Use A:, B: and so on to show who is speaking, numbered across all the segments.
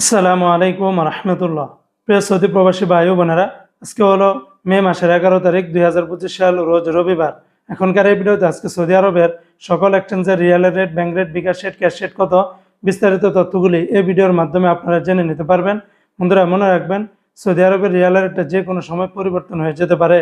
A: আসসালামু আলাইকুম রহমতুল্লাহ প্রিয় সৌদি প্রবাসী ভাই বোনেরা, আজকে হলো মে মাসের এগারো তারিখ দুই হাজার পঁচিশ সাল, রোজ রবিবার। এখনকার এই ভিডিওতে আজকে সৌদি আরবের সকল এক্সচেঞ্জের রিয়েলের rate bank rate bKash rate cash rate কত, বিস্তারিত তথ্যগুলি এই ভিডিওর মাধ্যমে আপনারা জেনে নিতে পারবেন। বন্ধুরা, মনে রাখবেন, সৌদি আরবের রিয়ালের রেটটা যে কোনো সময় পরিবর্তন হয়ে যেতে পারে।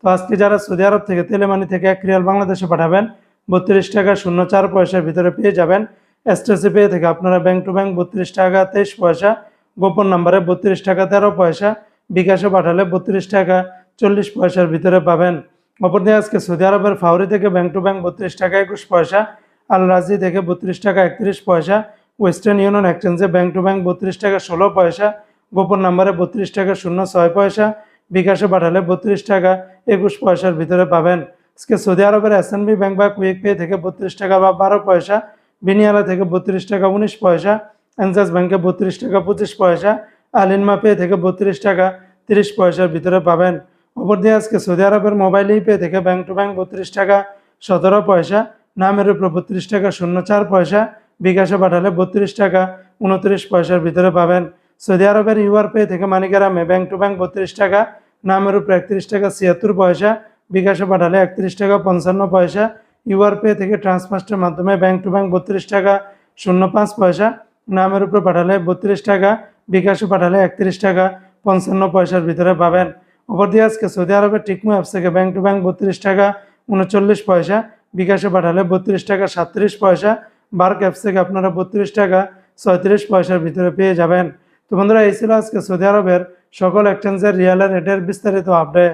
A: তো আজকে যারা সৌদি আরব থেকে, তেলেমানি থেকে এক রিয়াল বাংলাদেশে পাঠাবেন, বত্রিশ টাকা শূন্য চার পয়সার ভিতরে পেয়ে যাবেন। এসটিসি পে থেকে আপনারা ব্যাংক টু ব্যাংক বত্রিশ টাকা, তেইশ পয়সা, গোপন নাম্বারে বত্রিশ টাকা, তেরো পয়সা, বিকাশে পাঠালে বত্রিশ টাকা, চল্লিশ পয়সার ভিতরে পাবেন। অপরদিকে আজকে সৌদি আরবের ফাউরি থেকে ব্যাংক টু ব্যাংক বত্রিশ টাকা, একুশ পয়সা, আল রাজি থেকে বত্রিশ টাকা, একত্রিশ পয়সা, ওয়েস্টার্ন ইউনিয়ন এক্সচেঞ্জে ব্যাংক টু ব্যাংক বত্রিশ টাকা, ষোলো পয়সা, গোপন নাম্বারে বত্রিশ টাকা, শূন্য ছয় পয়সা, বিকাশে পাঠালে বত্রিশ টাকা, একুশ পয়সার ভিতরে পাবেন। আজকে সৌদি আরবের এস ব্যাংক বা কুইক পে থেকে বত্রিশ টাকা বা বারো পয়সা বিনিয়ালা থেকে বত্রিশ টাকা উনিশ পয়সা অ্যানসাস ব্যাংকে বত্রিশ টাকা পঁচিশ পয়সা, আলিনমা পে থেকে বত্রিশ টাকা তিরিশ পয়সার ভিতরে পাবেন। অপরদিকে আজকে সৌদি আরবের মোবাইল পে থেকে ব্যাংক টু ব্যাংক বত্রিশ টাকা সতেরো পয়সা, নামের উপর বত্রিশ টাকা শূন্য চার পয়সা, বিকাশে পাঠালে বত্রিশ টাকা উনত্রিশ পয়সার ভিতরে পাবেন। সৌদি আরবের ইউআর পে থেকে মানিকারামে ব্যাংক টু ব্যাংক বত্রিশ টাকা, নামের উপর একত্রিশ টাকা ছিয়াত্তর পয়সা, বিকাশে পাঠালে একত্রিশ টাকা পঞ্চান্ন পয়সা ইউআর পে থেকে ট্রান্সফার্স্টের মাধ্যমে ব্যাংক টু ব্যাংক বত্রিশ টাকা, শূন্য পাঁচ পয়সা, নামের উপর পাঠালে বত্রিশ টাকা, বিকাশে পাঠালে একত্রিশ টাকা, পঞ্চান্ন পয়সার ভিতরে পাবেন। অপরদিকে আজকে সৌদি আরবের টিকমো অ্যাপস থেকে ব্যাংক টু ব্যাংক বত্রিশ টাকা, উনচল্লিশ পয়সা, বিকাশে পাঠালে বত্রিশ টাকা, সাতত্রিশ পয়সা, বার্ক অ্যাপস থেকে আপনারা বত্রিশ টাকা, ছয়ত্রিশ পয়সার ভিতরে পেয়ে যাবেন। তো বন্ধুরা, এই ছিল আজকে সৌদি আরবের সকল এক্সচেঞ্জের রিয়ালের রেটের বিস্তারিত আপডেট